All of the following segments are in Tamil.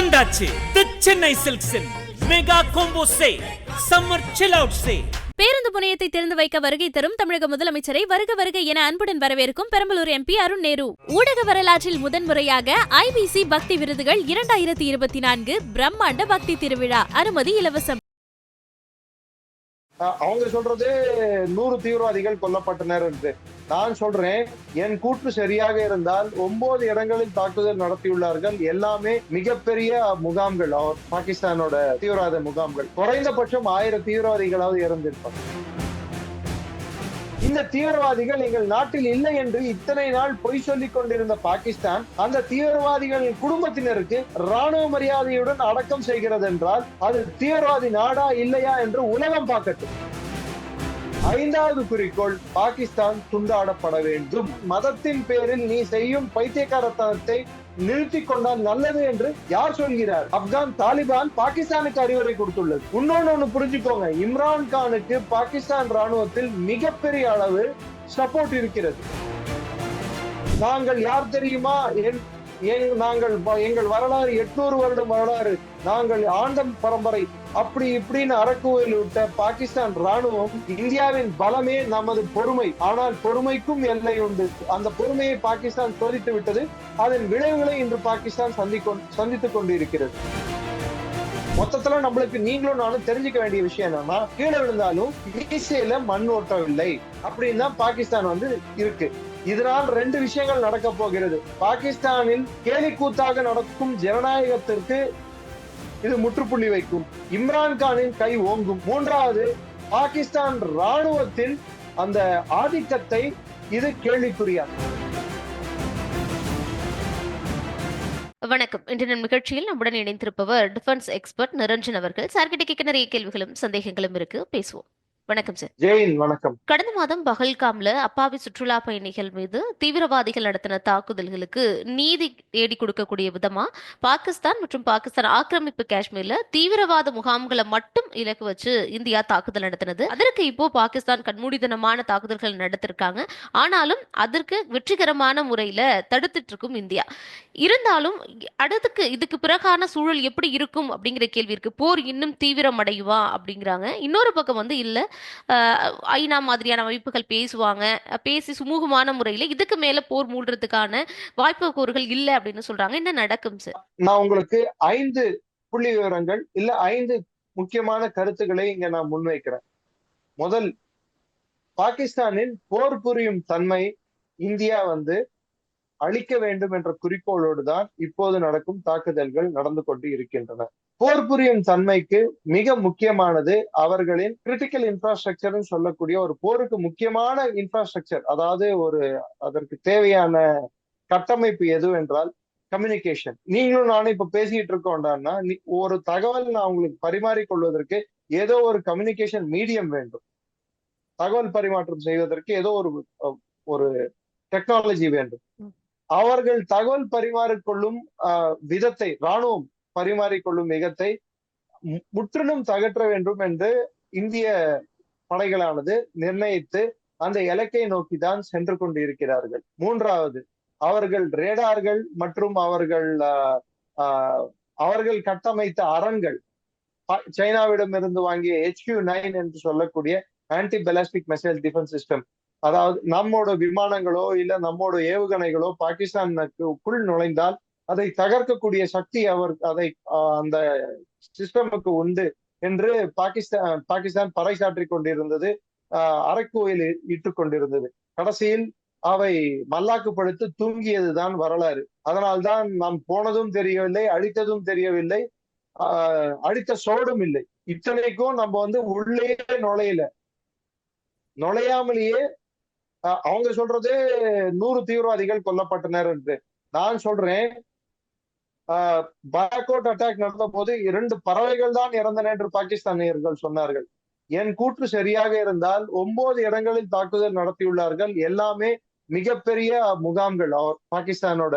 வந்தாச்சு. தி சென்னை சில்க்ஸின் மெகா கோம்போ சே சம்மர் சில் அவுட் சே பேருந்து முனையத்தை திறந்து வைக்க வருகை தரும் தமிழக முதலமைச்சரை வருக வருக என அன்புடன் வரவேற்கும் பெரம்பலூர் எம்பி அருண் நேரு. ஊடக வரலாற்றில் முதன்முறையாக ஐபிசி பக்தி விருதுகள் இரண்டாயிரத்தி இருபத்தி நான்கு பிரம்மாண்ட பக்தி திருவிழா. அனுமதி இலவசம். அவங்க சொல்றது நூறு தீவிரவாதிகள் கொல்லப்பட்டனர் என்று. நான் சொல்றேன் என் கூற்று சரியாக இருந்தால் ஒன்பது இடங்களில் தாக்குதல் நடத்தியுள்ளார்கள். எல்லாமே மிகப்பெரிய முகாம்கள் அவர் பாகிஸ்தானோட தீவிரவாத முகாம்கள். குறைந்தபட்சம் ஆயிரம் தீவிரவாதிகளாவது இறந்திருப்பாங்க. இந்த தீவிரவாதிகள் எங்கள் நாட்டில் இல்லை என்று இத்தனை நாள் பொய் சொல்லிக் கொண்டிருந்த பாகிஸ்தான் அந்த தீவிரவாதிகளின் குடும்பத்தினருக்கு ராணுவ மரியாதையுடன் அடக்கம் செய்கிறது என்றால் அது தீவிரவாதி நாடா இல்லையா என்று உலகம் பார்க்கட்டும். ஐந்தாவது குறிக்கோள் பாகிஸ்தான் துண்டாடப்பட வேண்டும். மதத்தின் பேரில் நீ செய்யும் பைத்தியக்காரத்தனத்தை நிறுத்திக் கொண்டால் நல்லது என்று யார் சொல்கிறார்? ஆப்கான் தாலிபான் பாகிஸ்தானுக்கு அறிவுரை கொடுத்துள்ளது. இன்னொன்னு ஒண்ணு புரிஞ்சுக்கோங்க. இம்ரான் கானுக்கு பாகிஸ்தான் ராணுவத்தில் மிகப்பெரிய அளவு சப்போர்ட் இருக்கிறது. நாங்கள் யார் தெரியுமா? என்- நாங்கள் எங்கள் வரலாறு எட்நூறு வருடம் வரலாறு நாங்கள் ஆண்டம் பரம்பரை அப்படி இப்படின்னு அறக்குவையில் விட்ட பாகிஸ்தான் ராணுவம் இந்தியாவின் பலமே நமது பொறுமை. ஆனால் பொறுமைக்கும் எல்லை உண்டு. அந்த பொறுமையை பாகிஸ்தான் சோதித்து விட்டது. அதன் விளைவுகளை இன்று பாகிஸ்தான் சந்திக்கொ சந்தித்துக் கொண்டிருக்கிறது. மொத்தத்துல நம்மளுக்கு நீங்களும் நானும் தெரிஞ்சுக்க வேண்டிய விஷயம் என்னன்னா கீழே விழுந்தாலும் மீசையில மண் ஓட்டவில்லை அப்படின்னு தான் பாகிஸ்தான் வந்து இருக்கு. இதனால் ரெண்டு விஷயங்கள் நடக்க போகிறது. பாகிஸ்தானில் கேலிக்கூத்தாக நடக்கும் ஜனநாயகத்திற்கு இது முற்றுப்புள்ளி வைக்கும். இம்ரான்கானின் கை ஓங்கும். மூன்றாவது பாகிஸ்தான் ராணுவத்தின் அந்த ஆதிக்கத்தை இது கேள்விக்குறியாகும். வணக்கம். இன்று நம் நிகழ்ச்சியில் நம்முடன் இணைந்திருப்பவர் டிஃபென்ஸ் எக்ஸ்பர்ட் நிரஞ்சன் அவர்கள். சார்கிட்ட கேட்க நிறைய கேள்விகளும் சந்தேகங்களும் இருக்கு. பேசுவோம். வணக்கம் சார். ஜெயின் வணக்கம். கடந்த மாதம் பஹல்காம்ல அப்பாவி சுற்றுலா பயணிகள் மீது தீவிரவாதிகள் நடத்தின தாக்குதல்களுக்கு நீதி தேடி கொடுக்கக்கூடிய விதமா பாகிஸ்தான் மற்றும் பாகிஸ்தான் ஆக்கிரமிப்பு காஷ்மீர்ல தீவிரவாத முகாம்களை மட்டும் இலக்கு வச்சு இந்தியா தாக்குதல் நடத்தினது. அதற்கு இப்போ பாகிஸ்தான் கண்மூடித்தனமான தாக்குதல்கள் நடத்திருக்காங்க. ஆனாலும் அதற்கு வெற்றிகரமான முறையில தடுத்துட்டு இருக்கும் இந்தியா. இருந்தாலும் அடுத்துக்கு இதுக்கு பிறகான சூழல் எப்படி இருக்கும் அப்படிங்கிற கேள்வி இருக்கு போர் இன்னும் தீவிரமடையுமா அப்படிங்கிறாங்க. இன்னொரு பக்கம் வந்து இல்ல ஐநா மாதிரியான அமைப்புகள் பேசுவாங்க. பேசி சுமூகமான முறையில இதுக்கு மேல போர் மூடுறதுக்கான வாய்ப்பு கூறுகள் இல்ல அப்படின்னு சொல்றாங்க. என்ன நடக்கும் சார் நான் உங்களுக்கு ஐந்து புள்ளி விவரங்கள் இல்ல ஐந்து முக்கியமான கருத்துக்களை இங்க நான் முன்வைக்கிறேன். முதல் பாகிஸ்தானின் போர் புரியும் தன்மை இந்தியா வந்து அழிக்க வேண்டும் என்ற குறிக்கோளோடு தான் இப்போது நடக்கும் தாக்குதல்கள் நடந்து கொண்டு இருக்கின்றன. போர் புரியும் தன்மைக்கு மிக முக்கியமானது அவர்களின் கிரிட்டிக்கல் இன்ஃப்ராஸ்ட்ரக்சர் சொல்லக்கூடிய ஒரு போருக்கு முக்கியமான இன்ஃப்ராஸ்ட்ரக்சர் அதாவது ஒரு அதற்கு தேவையான கட்டமைப்பு எது என்றால் கம்யூனிகேஷன் நீங்களும் நானும் இப்ப பேசிட்டு இருக்கோம்டான்னா ஒரு தகவல் நான் உங்களுக்கு பரிமாறிக்கொள்வதற்கு ஏதோ ஒரு கம்யூனிகேஷன் மீடியம் வேண்டும். தகவல் பரிமாற்றம் செய்வதற்கு ஏதோ ஒரு ஒரு டெக்னாலஜி வேண்டும். அவர்கள் தகவல் பரிமாறிக்கொள்ளும் ஆஹ், விதத்தை ராணுவம் பரிமாறிக்கொள்ளும் விதத்தை மு- முற்றிலும் தகற்ற வேண்டும் என்று இந்திய படைகளானது நிர்ணயித்து அந்த இலக்கை நோக்கி தான் சென்று கொண்டிருக்கிறார்கள். மூன்றாவது அவர்கள் ரேடார்கள் மற்றும் அவர்கள் அவர்கள் கட்டமைத்த அரண்கள் சைனாவிடம் இருந்து வாங்கிய HQ நைன் என்று சொல்லக்கூடிய anti ballistic missile defence system அதாவது நம்மோட விமானங்களோ இல்ல நம்மோட ஏவுகணைகளோ பாகிஸ்தானுக்குள் நுழைந்தால் அதை தகர்க்கக்கூடிய சக்தி அவர் அதை அந்த சிஸ்டமுக்கு உண்டு என்று பாகிஸ்தான் பாகிஸ்தான் பறைசாற்றிக் கொண்டிருந்தது ஆஹ், அரைக்கோயில் இட்டுக் கொண்டிருந்தது. கடைசியில் அவை மல்லாக்கு படுத்து தூங்கியதுதான் வரலாறு. அதனால்தான் நாம் போனதும் தெரியவில்லை அழித்ததும் தெரியவில்லை அழித்த சோடும் இல்லை. இத்தனைக்கும் நம்ம வந்து உள்ளே நுழையல. நுழையாமலேயே அவங்க சொல்றது நூறு தீவிரவாதிகள் கொல்லப்பட்டனர் என்று நான் சொல்றேன் பேக்அவுட் அட்டாக் நடந்த போது இரண்டு பறவைகள் தான் இறந்தன என்று பாகிஸ்தானியர்கள் சொன்னார்கள். என் கூற்று சரியாக இருந்தால் ஒன்பது இடங்களில் தாக்குதல் நடத்தியுள்ளார்கள். எல்லாமே மிகப்பெரிய முகாம்கள் அவர் பாகிஸ்தானோட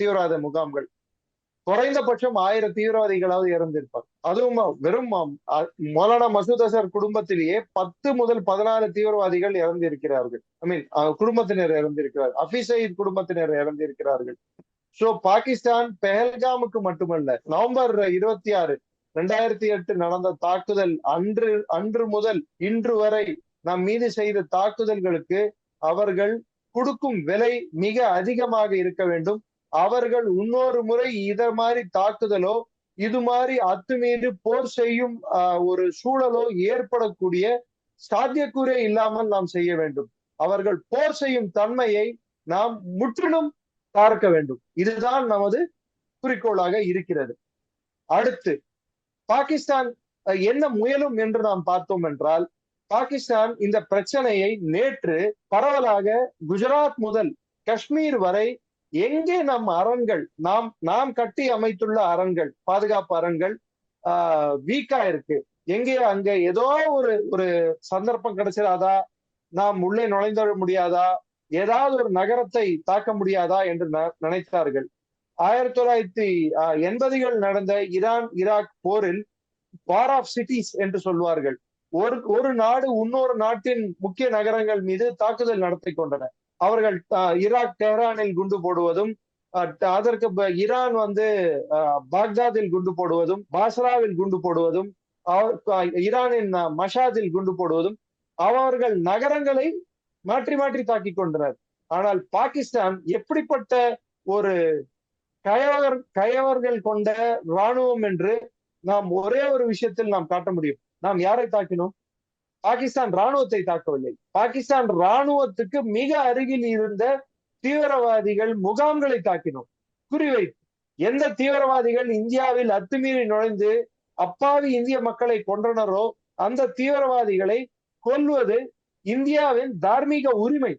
தீவிரவாத முகாம்கள். குறைந்தபட்சம் ஆயிரம் தீவிரவாதிகளாவது இறந்திருப்பார். அதுவும் வெறும் மௌலானா மசூத் அசர் குடும்பத்திலேயே பத்து முதல் பதினாறு தீவிரவாதிகள் இறந்திருக்கிறார்கள். ஐ மீன் குடும்பத்தினர் இறந்திருக்கிறார். அஃபீஸ் சயீத் குடும்பத்தினர் இறந்திருக்கிறார்கள். சோ பாகிஸ்தான் பெஹல்காமுக்கு மட்டுமல்ல நவம்பர் இருபத்தி ஆறு ரெண்டாயிரத்தி எட்டு நடந்த தாக்குதல் அன்று அன்று முதல் இன்று வரை நம் மீது செய்த தாக்குதல்களுக்கு அவர்கள் கொடுக்கும் விலை மிக அதிகமாக இருக்க வேண்டும். அவர்கள் இன்னொரு முறை இத மாதிரி தாக்குதலோ இது மாதிரி அத்துமீறி போர் செய்யும் ஒரு சூழலோ ஏற்படக்கூடிய சாத்தியக்கூறே இல்லாமல் நாம் செய்ய வேண்டும். அவர்கள் போர் செய்யும் தன்மையை நாம் முற்றிலும் பார்க்க வேண்டும். இதுதான் நமது குறிக்கோளாக இருக்கிறது. அடுத்து பாகிஸ்தான் என்ன முயலும் என்று நாம் பார்த்தோம் என்றால் பாகிஸ்தான் இந்த பிரச்சனையை நேற்று பரவலாக குஜராத் முதல் காஷ்மீர் வரை எங்கே நம் அரண்கள் நாம் நாம் கட்டி அமைத்துள்ள அரண்கள் பாதுகாப்பு அரண்கள் ஆஹ் வீக்கா இருக்கு. எங்கே அங்க ஏதோ ஒரு ஒரு சந்தர்ப்பம் கிடைச்சிடாதா நாம் உள்ளே நுழைந்துவிட முடியாதா? ஏதாவது ஒரு நகரத்தை தாக்க முடியாதா? என்று ந- நினைத்தார்கள். ஆயிரத்தி தொள்ளாயிரத்தி ஆஹ், எண்பதுகள் நடந்த ஈரான் ஈராக் போரில் வார் ஆஃப் சிட்டிஸ் என்று சொல்வார்கள். ஒரு ஒரு நாடு இன்னொரு நாட்டின் முக்கிய நகரங்கள் மீது தாக்குதல் நடத்தி கொண்டன. அவர்கள் ஈராக் டெஹ்ரானில் குண்டு போடுவதும் அதற்கு ஈரான் வந்து பாக்தாதில் குண்டு போடுவதும் பாஸ்ராவில் குண்டு போடுவதும் அவர் ஈரானின் மஷாதில் குண்டு போடுவதும் அவர்கள் நகரங்களை மாற்றி மாற்றி தாக்கிக் கொண்டனர் ஆனால் பாகிஸ்தான் எப்படிப்பட்ட ஒரு கயவர் கயவர்கள் கொண்ட ராணுவம் என்று நாம் ஒரே ஒரு விஷயத்தில் நாம் காட்ட முடியும். நாம் யாரை தாக்கினோம்? பாகிஸ்தான் ராணுவத்தை தாக்கவில்லை. பாகிஸ்தான் ராணுவத்துக்கு மிக அருகில் இருந்த தீவிரவாதிகள் முகாம்களை தாக்கினோம். குறிவைத்து எந்த தீவிரவாதிகள் இந்தியாவில் அத்துமீறி நுழைந்து அப்பாவி இந்திய மக்களை கொன்றனரோ அந்த தீவிரவாதிகளை கொல்வது இந்தியாவின் தார்மீக உரிமை.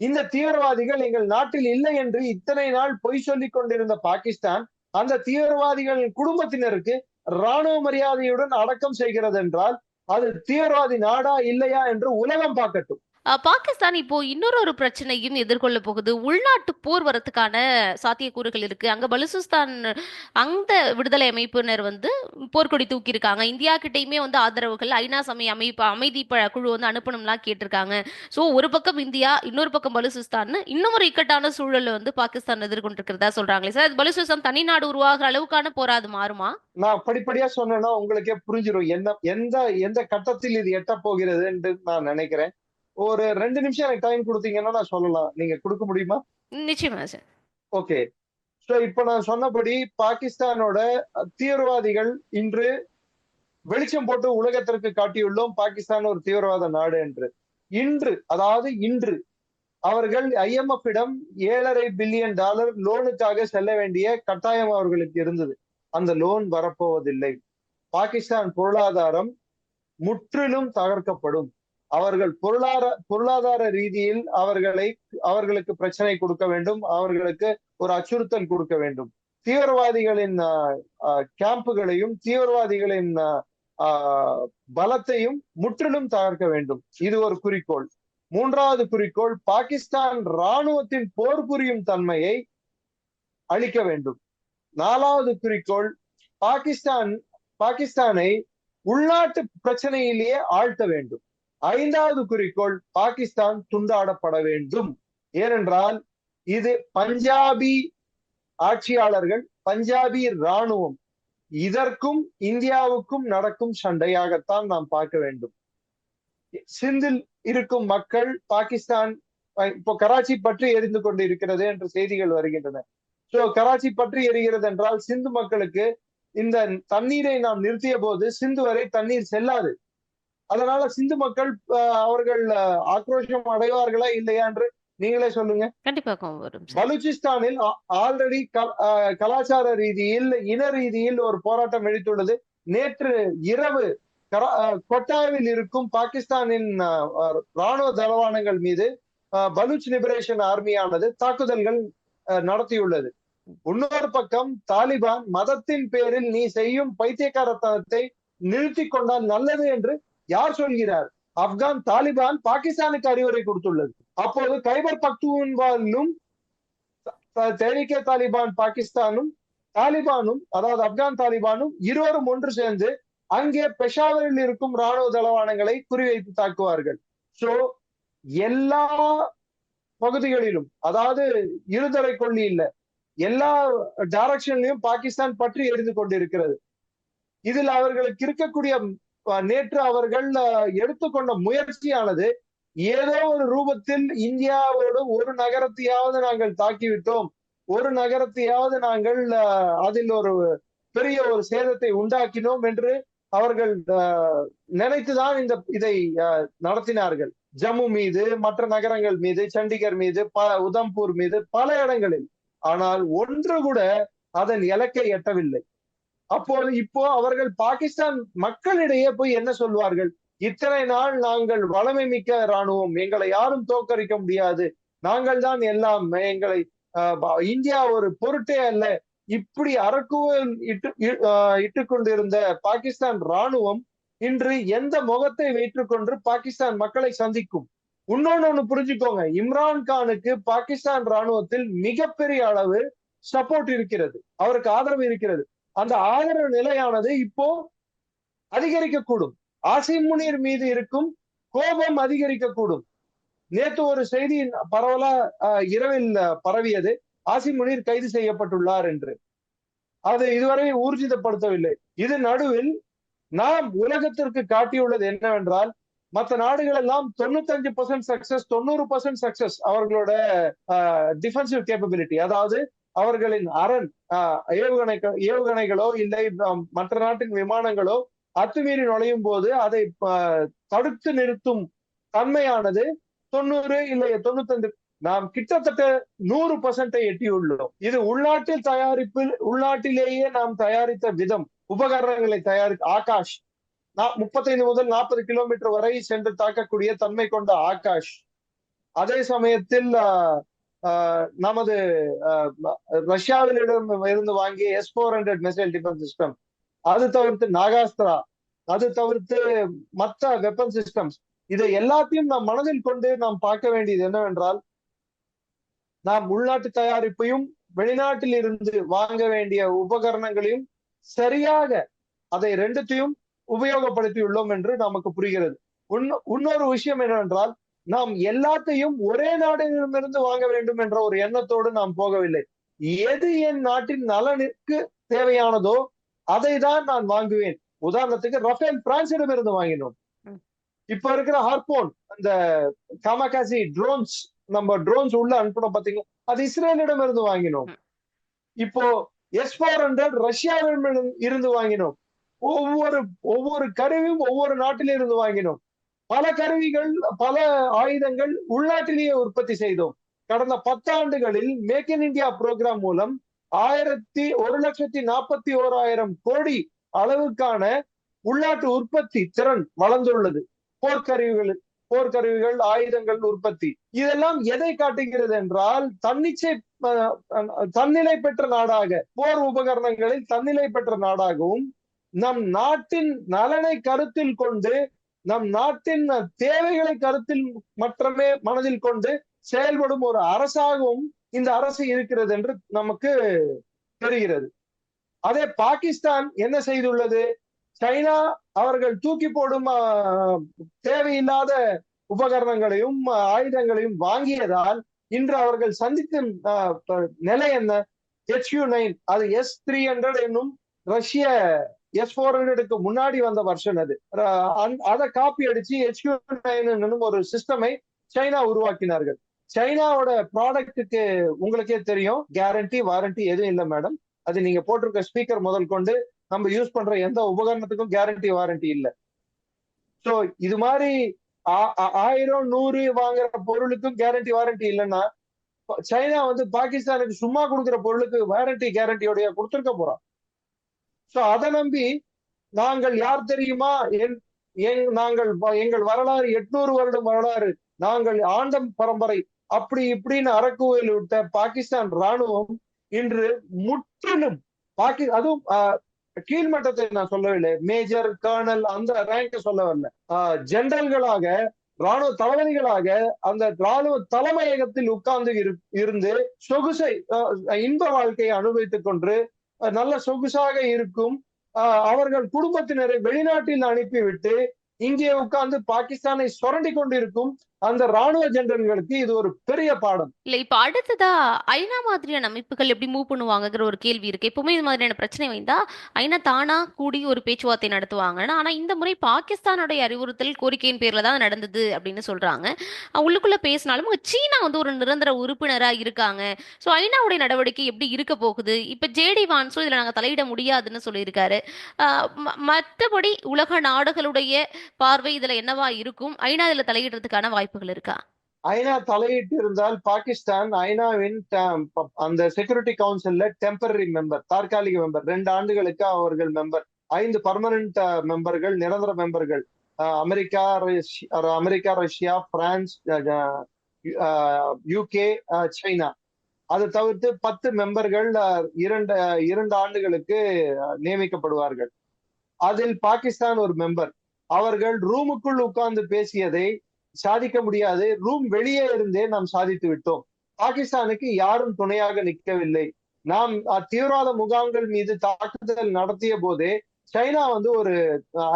இந்த தீவிரவாதிகள் எங்கள் நாட்டில் இல்லை என்று இத்தனை நாள் பொய் சொல்லிக் கொண்டிருந்த பாகிஸ்தான் அந்த தீவிரவாதிகளின் குடும்பத்தினருக்கு ராணுவ மரியாதையுடன் அடக்கம் செய்கிறது என்றால் அது தீவிரவாதி நாடா இல்லையா என்று உலகம் பார்க்கட்டும். பாகிஸ்தான் இப்போ இன்னொரு ஒரு பிரச்சனையும் எதிர்கொள்ள போகுது. உள்நாட்டு போர் வரத்துக்கான சாத்தியக்கூறுகள் இருக்கு. அங்க பலுசிஸ்தான் அந்த விடுதலை அமைப்பினர் வந்து போர்க்கொடி தூக்கியிருக்காங்க. இந்தியா கிட்டயுமே வந்து ஆதரவுகள் ஐநா சமய அமைப்பு அமைதி ப- குழு வந்து அனுப்பணும்லாம் கேட்டிருக்காங்க. சோ ஒரு பக்கம் இந்தியா இன்னொரு பக்கம் பலுசிஸ்தான். இன்னும் ஒரு இக்கட்டான சூழல்ல வந்து பாகிஸ்தான் எதிர்கொண்டிருக்கிறதா சொல்றாங்களே சார். பலுசிஸ்தான் தனி நாடு உருவாகிற அளவுக்கான போராது மாறுமா? நான் படிப்படியா சொன்னேன்னா உங்களுக்கே புரிஞ்சிடும் என்ன எந்த எந்த கட்டத்தில் இது எட்ட போகிறது என்று நான் நினைக்கிறேன். ஒரு ரெண்டு நிமிஷம் எனக்கு டைம் கொடுத்தீங்கன்னா நான் சொல்லலாம். நீங்க கொடுக்க முடியுமா? நிச்சயமா சார் ஓகே சோ இப்ப நான் சொன்னபடி பாகிஸ்தானோட தீவிரவாதிகள் இன்று வெளிச்சம் போட்டு உலகத்திற்கு காட்டியுள்ளோம். பாகிஸ்தான் ஒரு தீவிரவாத நாடு என்று. இன்று அதாவது இன்று அவர்கள் இடம் ஏழரை பில்லியன் டாலர் லோனுக்காக செல்ல வேண்டிய கட்டாயம் அவர்களுக்கு இருந்தது. அந்த லோன் வரப்போவதில்லை. பாகிஸ்தான் பொருளாதாரம் முற்றிலும் தகர்க்கப்படும். அவர்கள் பொருளாதார பொருளாதார ரீதியில் அவர்களை அவர்களுக்கு பிரச்சனை கொடுக்க வேண்டும் அவர்களுக்கு ஒரு அச்சுறுத்தல் கொடுக்க வேண்டும். தீவிரவாதிகளின் கேம்புகளையும் தீவிரவாதிகளின் ஆஹ், பலத்தையும் முற்றிலும் தகர்க்க வேண்டும். இது ஒரு குறிக்கோள். மூன்றாவது குறிக்கோள் பாகிஸ்தான் ராணுவத்தின் போர் புரியும் தன்மையை அளிக்க வேண்டும். நாலாவது குறிக்கோள் பாகிஸ்தான் பாகிஸ்தானை உள்நாட்டு பிரச்சனையிலேயே ஆழ்த்த வேண்டும். ஐந்தாவது குறிக்கோள் பாகிஸ்தான் துண்டாடப்பட வேண்டும். ஏனென்றால் இது பஞ்சாபி ஆட்சியாளர்கள் பஞ்சாபி ராணுவம் இதற்கும் இந்தியாவுக்கும் நடக்கும் சண்டையாகத்தான் நாம் பார்க்க வேண்டும். சிந்தில் இருக்கும் மக்கள் பாகிஸ்தான் இப்போ கராச்சி பற்றி எரிந்து கொண்டு இருக்கிறது என்று செய்திகள் வருகின்றன. சோ கராச்சி பற்றி எரிகிறது என்றால் சிந்து மக்களுக்கு இந்த தண்ணீரை நாம் நிறுத்திய போது சிந்து வரை தண்ணீர் செல்லாது. அதனால சிந்து மக்கள் அவர்கள் ஆக்ரோஷம் அடைவார்களா இல்லையா என்று நீங்களே சொல்லுங்க. கண்டிப்பா கோவம் வரும் சார். பலூச்சிஸ்தானில் ஆல்ரெடி கலாச்சார ரீதியில் இன ரீதியில் ஒரு போராட்டம் வெடித்துள்ளது. நேற்று இரவு கொட்டாவில் இருக்கும் பாகிஸ்தானின் ராணுவ தளவாடங்கள் மீது பலூச் லிபரேஷன் ஆர்மியானது தாக்குதல்கள் நடத்தியுள்ளது. இன்னொரு பக்கம் தாலிபான் மதத்தின் பேரில் நீ செய்யும் பைத்தியக்காரத்தனத்தை நிறுத்தி கொண்டால் நல்லது என்று யார் சொல்கிறார்? ஆப்கான் தாலிபான் பாகிஸ்தானுக்கு அறிவுரை கொடுத்துள்ளது. அப்போது கைபர் பக்துவன்பாலும் தெஹ்ரிகே தாலிபான் பாகிஸ்தானும் தாலிபானும் அதாவது ஆப்கான் தாலிபானும் இருவரும் ஒன்று சேர்ந்து அங்கே பெஷாவரில் இருக்கும் ராணுவ தளவாணங்களை குறிவைத்து தாக்குவார்கள். சோ எல்லா பகுதிகளிலும் அதாவது இருதலை கொள்ளி இல்ல எல்லா டைரக்ஷன்லயும் பாகிஸ்தான் பற்றி எரிந்து கொண்டிருக்கிறது. இதில் அவர்களுக்கு இருக்கக்கூடிய நேற்று அவர்கள் எடுத்துக்கொண்ட முயற்சியானது ஏதோ ஒரு ரூபத்தில் இந்தியாவோடு ஒரு நகரத்தையாவது நாங்கள் தாக்கிவிட்டோம். ஒரு நகரத்தையாவது நாங்கள் அதில் ஒரு பெரிய ஒரு சேதத்தை உண்டாக்கினோம் என்று அவர்கள் அஹ், நினைத்துதான் இந்த இதை அஹ், நடத்தினார்கள். ஜம்மு மீது மற்ற நகரங்கள் மீது சண்டிகர் மீது ப உதம்பூர் மீது பல இடங்களில். ஆனால் ஒன்று கூட அதன் இலக்கை எட்டவில்லை. அப்போது இப்போ அவர்கள் பாகிஸ்தான் மக்களிடையே போய் என்ன சொல்வார்கள்? இத்தனை நாள் நாங்கள் வளமை மிக்க இராணுவம் எங்களை யாரும் தோற்கடிக்க முடியாது. நாங்கள் தான் எல்லாம் எங்களை இந்தியா ஒரு பொருட்டே அல்ல. இப்படி அரக்குவல் இட்டு இ- அஹ், இட்டுக் கொண்டிருந்த பாகிஸ்தான் ராணுவம் இன்று எந்த முகத்தை வைத்துக்கொண்டு பாகிஸ்தான் மக்களை சந்திக்கும்? இன்னொன்னு ஒண்ணு புரிஞ்சுக்கோங்க. இம்ரான் கானுக்கு பாகிஸ்தான் ராணுவத்தில் மிகப்பெரிய அளவு சப்போர்ட் இருக்கிறது. அவருக்கு ஆதரவு இருக்கிறது. அந்த ஆதரவு நிலையானது இப்போ அதிகரிக்கக்கூடும். ஆசிம் முனீர் மீது இருக்கும் கோபம் அதிகரிக்கக்கூடும். நேற்று ஒரு செய்தி பரவலா இரவில் பரவியது. ஆசிம் முனீர் கைது செய்யப்பட்டுள்ளார் என்று. அது இதுவரை ஊர்ஜிதப்படுத்தவில்லை. இது நடுவில் நாம் உலகத்திற்கு காட்டியுள்ளது என்னவென்றால் மற்ற நாடுகள் எல்லாம் தொண்ணூத்தஞ்சு பர்சன்ட் சக்சஸ் தொண்ணூறு பர்சன்ட் சக்சஸ் அவர்களோட டிஃபென்சிவ் கேப்பபிலிட்டி அதாவது அவர்களின் அரண் ஆஹ், ஏவுகணை ஏவுகணைகளோ இல்லை மற்ற நாட்டின் விமானங்களோ அத்துமீறி நுழையும் போது அதை தடுத்து நிறுத்தும் தன்மையானது தொண்ணூறு இல்லை தொண்ணூத்தஞ்சு நாம் கிட்டத்தட்ட நூறு பர்சன்டை எட்டியுள்ளோம். இது உள்நாட்டில் தயாரிப்பில் உள்நாட்டிலேயே நாம் தயாரித்த விதம் உபகரணங்களை தயாரி ஆகாஷ் முப்பத்தைந்து முதல் நாற்பது கிலோமீட்டர் வரை சென்று தாக்கக்கூடிய தன்மை கொண்ட ஆகாஷ். அதே சமயத்தில் ஆஹ், நமது ஆஹ், ரஷ்யாவிலிடம் இருந்து வாங்கிய S four hundred missile defence system அது தவிர்த்து நாகாஸ்திரா அது தவிர்த்து மற்ற வெப்பன் சிஸ்டம்ஸ் இதை எல்லாத்தையும் நாம் மனதில் கொண்டு நாம் பார்க்க வேண்டியது என்னவென்றால் நாம் உள்நாட்டு தயாரிப்பையும் வெளிநாட்டில் இருந்து வாங்க வேண்டிய உபகரணங்களையும் சரியாக அதை ரெண்டுத்தையும் உபயோகப்படுத்தியுள்ளோம் என்று நமக்கு புரிகிறது. இன்னொரு விஷயம் என்னவென்றால் நாம் எல்லாத்தையும் ஒரே நாட்டிலிருந்து வாங்க வேண்டும் என்ற ஒரு எண்ணத்தோடு நாம் போகவில்லை. எது என் நாட்டின் நலனுக்கு தேவையானதோ அதை தான் நான் வாங்குவேன். உதாரணத்துக்கு ரஃபேல் பிரான்சிடம் இருந்து வாங்கினோம். இப்ப இருக்கிற ஹார்போன் அந்த காமகாசி ட்ரோன்ஸ் நம்ம ட்ரோன்ஸ் உள்ள அனுப்பணும் பாத்தீங்களா? அது இஸ்ரேலிடம் இருந்து வாங்கினோம். இப்போ எஸ் போர் ஹண்ட்ரட் ரஷ்யாவிடம் இருந்து வாங்கினோம். ஒவ்வொரு ஒவ்வொரு கருவியும் ஒவ்வொரு நாட்டில இருந்து வாங்கினோம். பல கருவிகள் பல ஆயுதங்கள் உள்நாட்டிலேயே உற்பத்தி செய்தோம். கடந்த பத்தாண்டுகளில் மேக் இன் இந்தியா புரோகிராம் மூலம் ஆயிரத்தி ஒரு லட்சத்தி நாற்பத்தி ஓராயிரம் கோடி அளவுக்கான உள்நாட்டு உற்பத்தி திறன் வளர்ந்துள்ளது. போர்க்கருவிகள் போர்க்கருவிகள் ஆயுதங்கள் உற்பத்தி. இதெல்லாம் எதை காட்டுகிறது என்றால் தன்னிச்சை அஹ், தன்னிலை பெற்ற நாடாக போர் உபகரணங்களில் தன்னிலை பெற்ற நாடாகவும் நம் நாட்டின் நலனை கருத்தில் கொண்டு நம் நாட்டின் தேவைகளை கருத்தில் மட்டுமே மனதில் கொண்டு செயல்படும் ஒரு அரசாகவும் இந்த அரசு இருக்கிறது என்று நமக்கு தெரிகிறது. அதே பாகிஸ்தான் என்ன செய்துள்ளது? சைனா அவர்கள் தூக்கி போடும் தேவையில்லாத உபகரணங்களையும் ஆயுதங்களையும் வாங்கியதால் இன்று அவர்கள் சந்திக்கும் நிலை என்ன? ஹெச்யூ நைன் அது எஸ் த்ரீ ஹண்ட்ரட் என்னும் ரஷ்ய எஸ் ஃபோர் ஹண்ட்ரடுக்கு முன்னாடி வந்த வருஷன் அது. அதை காப்பி அடிச்சு ஹெச்யூ நைன் ஒரு சிஸ்டமை சைனா உருவாக்கினார்கள். சைனாவோட ப்ராடக்ட்டுக்கு உங்களுக்கே தெரியும். கேரண்டி வாரண்டி எதுவும் இல்லை மேடம் அது நீங்க போட்டிருக்க ஸ்பீக்கர் முதல் கொண்டு நம்ம யூஸ் பண்ற எந்த உபகரணத்துக்கும் கேரண்டி வாரண்டி இல்லை. சோ இது மாதிரி ஆ- ஆ- ஆயிரம் நூறு வாங்குற பொருளுக்கும் கேரண்டி வாரண்டி இல்லைன்னா சைனா வந்து பாகிஸ்தானுக்கு சும்மா கொடுக்குற பொருளுக்கு வாரண்டி கேரண்டியோடைய கொடுத்துருக்க போறான் சோ அதை நம்பி நாங்கள் யார் தெரியுமா? என் எங்- நாங்கள் வ- எங்கள் வரலாறு எட்நூறு வருடம் வரலாறு. நாங்கள் ஆண்டம் பரம்பரை. அப்படி இப்படின்னு அறக்குவையில் விட்ட பாகிஸ்தான் ராணுவம் இன்று முற்றிலும் பாகி அதுவும் கீழ்மட்டத்தை நான் சொல்லவில்லை. மேஜர் கர்னல் அந்த ரேங்க சொல்ல வரல. ஆஹ், ஜெனரல்களாக ராணுவ தளபதிகளாக அந்த ராணுவ தலைமையகத்தில் உட்கார்ந்து இரு- இருந்து சொகுசை ஆஹ், இன்ப வாழ்க்கையை அனுபவித்துக் கொண்டு நல்ல சொகுசாக இருக்கும். ஆஹ், அவர்கள் குடும்பத்தினரை வெளிநாட்டில் அனுப்பிவிட்டு இங்கே உட்கார்ந்து பாகிஸ்தானை சுரண்டி கொண்டிருக்கும். அந்த ராணுவ ஜெனரல்களுக்கு இது ஒரு பெரிய பாடம். இல்ல இப்ப அடுத்ததா ஐநா மாதிரியான அமைப்புகள் எப்படி மூவ் பண்ணுவாங்கங்கிற ஒரு கேள்வி இருக்கு. எப்பவுமே இது மாதிரியான பிரச்சனை வந்தா ஐநா தானா கூடி ஒரு பேச்சுவார்த்தை நடத்துவாங்க ஆனா இந்த முறை பாகிஸ்தானுடைய அறிவுறுத்தல் கோரிக்கையின் பேர்ல தான் நடந்தது அப்படின்னு சொல்றாங்க. உள்ளுக்குள்ள பேசினாலும் சீனா வந்து ஒரு நிரந்தர உறுப்பினரா இருக்காங்க. சோ ஐநாவுடைய நடவடிக்கை எப்படி இருக்க போகுது? இப்ப ஜேடி வான்ஸும் இதுல நாங்க தலையிட முடியாதுன்னு சொல்லியிருக்காரு. அஹ் மத்தபடி உலக நாடுகளுடைய பார்வை இதுல என்னவா இருக்கும்? ஐநா இதுல தலையிடுறதுக்கான வாய்ப்புகள் இருக்கா? ஐநா தலையிட்டு இருந்தால் பாகிஸ்தான் ஐநாவின் அந்த செக்யூரிட்டி கவுன்சில்ல டெம்பரரி மெம்பர் தற்காலிக மெம்பர் ரெண்டு ஆண்டுகளுக்கு அவர்கள் மெம்பர் ஐந்து பர்மனன்ட் மெம்பர்கள் நிரந்தர மெம்பர்கள் America America Russia France UK China. அதை தவிர்த்து பத்து மெம்பர்கள் இரண்டு இரண்டு ஆண்டுகளுக்கு நியமிக்கப்படுவார்கள். அதில் பாகிஸ்தான் ஒரு மெம்பர் அவர்கள் ரூமுக்குள் உட்கார்ந்து பேசியதை சாதிக்க முடியாது. ரூம் வெளியே இருந்தே நாம் சாதித்து விட்டோம். பாகிஸ்தானுக்கு யாரும் துணையாக நிற்கவில்லை. நாம் தீவிரவாத முகாம்கள் மீது தாக்குதல் நடத்திய போதே சைனா வந்து ஒரு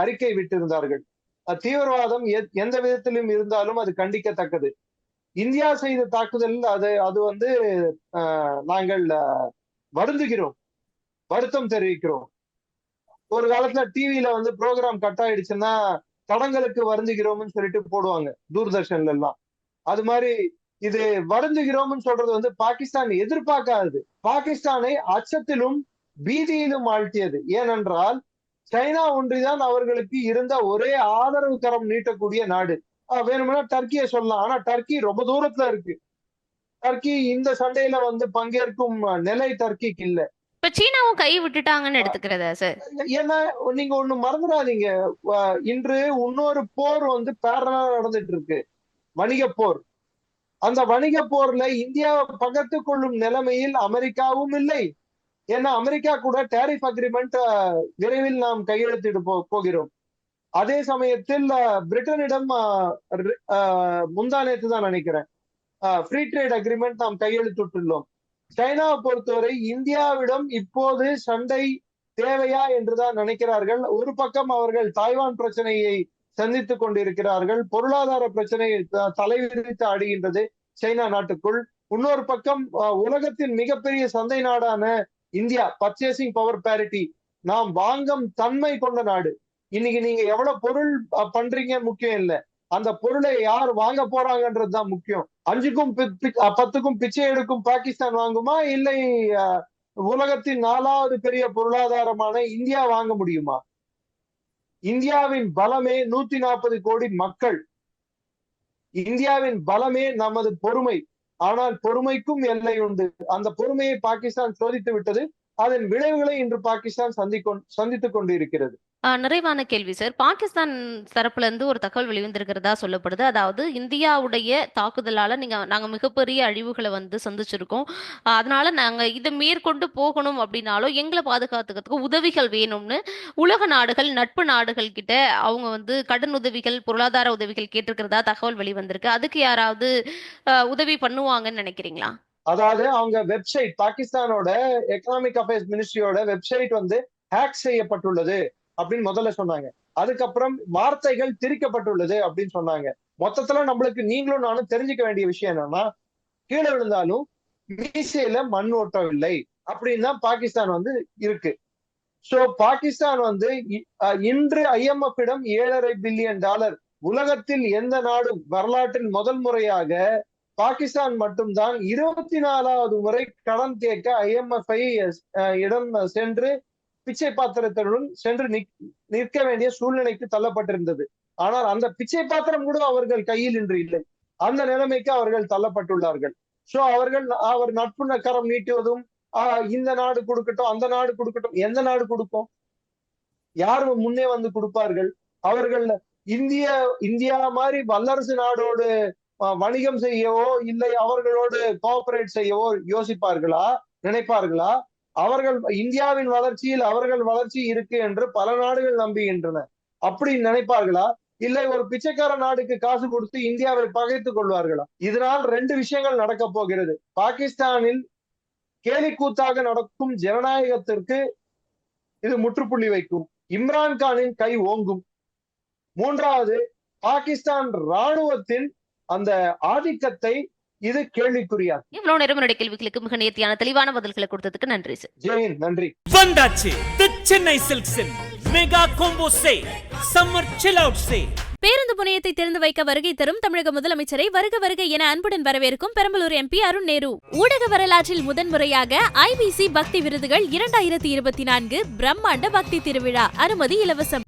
அறிக்கை விட்டிருந்தார்கள். தீவிரவாதம் எந்த விதத்திலும் இருந்தாலும் அது கண்டிக்கத்தக்கது. இந்தியா செய்த தாக்குதல் அது அது வந்து நாங்கள் வருந்துகிறோம். வருத்தம் தெரிவிக்கிறோம். ஒரு காலத்துல டிவியில வந்து ப்ரோக்ராம் கட் ஆயிடுச்சுன்னா தடங்களுக்கு வருந்துகிறோம்னு சொல்லிட்டு போடுவாங்க தூர்தர்ஷன்ல எல்லாம் அது மாதிரி இது வருந்துகிறோம்னு சொல்றது வந்து பாகிஸ்தான் எதிர்பார்க்காதது. பாகிஸ்தானை அச்சத்திலும் பீதியிலும் ஆழ்த்தியது. ஏனென்றால் சைனா ஒன்றிதான் அவர்களுக்கு இருந்த ஒரே ஆதரவு கரம் நீட்டக்கூடிய நாடு. ஆஹ் வேணும்னா டர்க்கியை சொல்லலாம். ஆனா டர்க்கி ரொம்ப தூரத்துல இருக்கு. டர்க்கி இந்த சண்டையில வந்து பங்கேற்கும் நிலை டர்க்கிக்கு இல்ல. இப்ப சீனாவும் கை விட்டுட்டாங்கன்னு எடுத்துக்கிறதா சார் ஏன்னா நீங்க ஒண்ணு மறந்துடாதீங்க. இன்று இன்னொரு போர் வந்து பேரலா நடந்துட்டு இருக்கு வணிக போர். அந்த வணிக போர்ல இந்தியாவை பகத்து கொள்ளும் நிலைமையில் அமெரிக்காவும் இல்லை. ஏன்னா அமெரிக்கா கூட டேரிஃப் அக்ரிமெண்ட் விரைவில் நாம் கையெழுத்திட்டு போ போகிறோம். அதே சமயத்தில் பிரிட்டனிடம் முந்தா நேற்று தான் நினைக்கிறேன். ஃப்ரீ ட்ரேட் அக்ரிமெண்ட் நாம் கையெழுத்திட்டுள்ளோம். சைனாவை பொறுத்தவரை இந்தியாவிடம் இப்போது சண்டை தேவையா என்றுதான் நினைக்கிறார்கள். ஒரு பக்கம் அவர்கள் தாய்வான் பிரச்சனையை சந்தித்துக் கொண்டிருக்கிறார்கள். பொருளாதார பிரச்சனை தலைவிரித்து ஆடுகின்றது சைனா நாட்டுக்குள். இன்னொரு பக்கம் அஹ், உலகத்தின் மிகப்பெரிய சந்தை நாடான இந்தியா பர்ச்சேசிங் பவர் பேரிட்டி நாம் வாங்கும் தன்மை கொண்ட நாடு. இன்னைக்கு நீங்க எவ்வளவு பொருள் அஹ், பண்றீங்க முக்கியம் இல்ல. அந்த பொருளை யார் வாங்க போறாங்கன்றது தான் முக்கியம். அஞ்சுக்கும் பி- பத்துக்கும் பிச்சை எடுக்கும் பாகிஸ்தான் வாங்குமா? இல்லை உலகத்தின் நாலாவது பெரிய பொருளாதாரமான இந்தியா வாங்க முடியுமா? இந்தியாவின் பலமே நூத்தி நாற்பது கோடி மக்கள். இந்தியாவின் பலமே நமது பொறுமை. ஆனால் பொறுமைக்கும் எல்லை உண்டு. அந்த பொறுமையை பாகிஸ்தான் சோதித்து விட்டது. அதன் விளைவுகளை இன்று பாகிஸ்தான் சந்திக்கொண் சந்தித்துக் கொண்டிருக்கிறது. நிறைவான கேள்வி சார். பாகிஸ்தான் தரப்புல இருந்து ஒரு தகவல் வெளிவந்திருக்கிறதா சொல்லப்படுது. அதாவது இந்தியாவுடைய தாக்குதலால நீங்க நாங்க மிகப்பெரிய அழிவுகளை வந்து சந்திச்சிருக்கோம். அதனால நாங்க இதை மேற்கொண்டு போகணும் அப்படின்னாலும் எங்களை பாதுகாத்துக்கிறதுக்கு உதவிகள் வேணும்னு உலக நாடுகள் நட்பு நாடுகள் கிட்ட அவங்க வந்து கடன் உதவிகள் பொருளாதார உதவிகள் கேட்டிருக்கிறதா தகவல் வெளிவந்திருக்கு. அதுக்கு யாராவது ஆஹ் உதவி பண்ணுவாங்கன்னு நினைக்கிறீங்களா? அதாவது அவங்க வெப்சைட் பாகிஸ்தானோட எக்கனாமிக் அஃபேர்ஸ் மினிஸ்ட்ரியோட வெப்சைட் வந்து ஹேக் செய்யப்பட்டுள்ளது. அப்படின்னு முதல்ல சொன்னாங்க. அதுக்கப்புறம் வார்த்தைகள் திரிக்கப்பட்டுள்ளது அப்படின்னு சொன்னாங்க. மொத்தத்துல நம்மளுக்கு நீங்களும் நானும் தெரிஞ்சுக்க வேண்டிய விஷயம் என்னன்னா கீழே விழுந்தாலும் மீசையில மண் ஓட்டம் இல்லை அப்படின்னு தான் பாகிஸ்தான் வந்து இருக்கு. சோ பாகிஸ்தான் வந்து இ- அஹ் இன்று IMF இடம் ஏழரை பில்லியன் டாலர் உலகத்தில் எந்த நாடும் வரலாற்றில் முதல் முறையாக பாகிஸ்தான் மட்டும்தான் இருபத்தி நாலாவது முறை கடன் கேட்க ஐஎம்எஃப்ஐ இடம் சென்று பிச்சை பாத்திரத்துடன் சென்று நிற்க வேண்டிய சூழ்நிலைக்கு தள்ளப்பட்டிருந்தது. ஆனால் அந்த பிச்சை பாத்திரம் கூட அவர்கள் கையில் இன்று இல்லை. அந்த நிலைமைக்கு அவர்கள் தள்ளப்பட்டுள்ளார்கள். சோ அவர்கள் அவர் நட்பு நக்கரம் நீட்டுவதும் இந்த நாடு கொடுக்கட்டும் அந்த நாடு கொடுக்கட்டும் எந்த நாடு கொடுக்கும் யார் முன்னே வந்து கொடுப்பார்கள்? அவர்கள் இந்திய இந்தியா மாதிரி வல்லரசு நாடோடு வணிகம் செய்யவோ இல்லை அவர்களோடு கோஆபரேட் செய்யவோ யோசிப்பார்களா? நினைப்பார்களா? அவர்கள் இந்தியாவின் வளர்ச்சியில் அவர்கள் வளர்ச்சி இருக்கு என்று பல நாடுகள் நம்புகின்றன. அப்படி நினைப்பார்களா? இல்லை ஒரு பிச்சைக்கார நாடுக்கு காசு கொடுத்து இந்தியாவில் பகைத்துக் கொள்வார்களா? இதனால் ரெண்டு விஷயங்கள் நடக்க போகிறது. பாகிஸ்தானில் கேலிக்கூத்தாக நடக்கும் ஜனநாயகத்திற்கு இது முற்றுப்புள்ளி வைக்கும். இம்ரான் கானின் கை ஓங்கும். மூன்றாவது பாகிஸ்தான் ராணுவத்தின் அந்த ஆதிக்கத்தை இது கேள்விக்குறியாக்கும் இவ்வளவு நேரம் என்னுடைய கேள்விகளுக்கு மிக நேர்த்தியான தெளிவான பதில்களை கொடுத்ததுக்கு நன்றி சார். ஜெயின் நன்றி. வந்தாச்சு தி சென்னை சில்க்ஸின் மெகா கோம்போ சே சம்மர் சில் அவுட் சே பேருந்து முனையத்தை திறந்து வைக்க வருகை தரும் தமிழக முதலமைச்சரை வருக வருக என அன்புடன் வரவேற்கும் பெரம்பலூர் எம்பி அருண் நேரு. ஊடக வரலாற்றில் முதன்முறையாக ஐபிசி பக்தி விருதுகள் இரண்டாயிரத்தி இருபத்தி நான்கு பிரம்மாண்ட பக்தி திருவிழா. அனுமதி இலவசம்.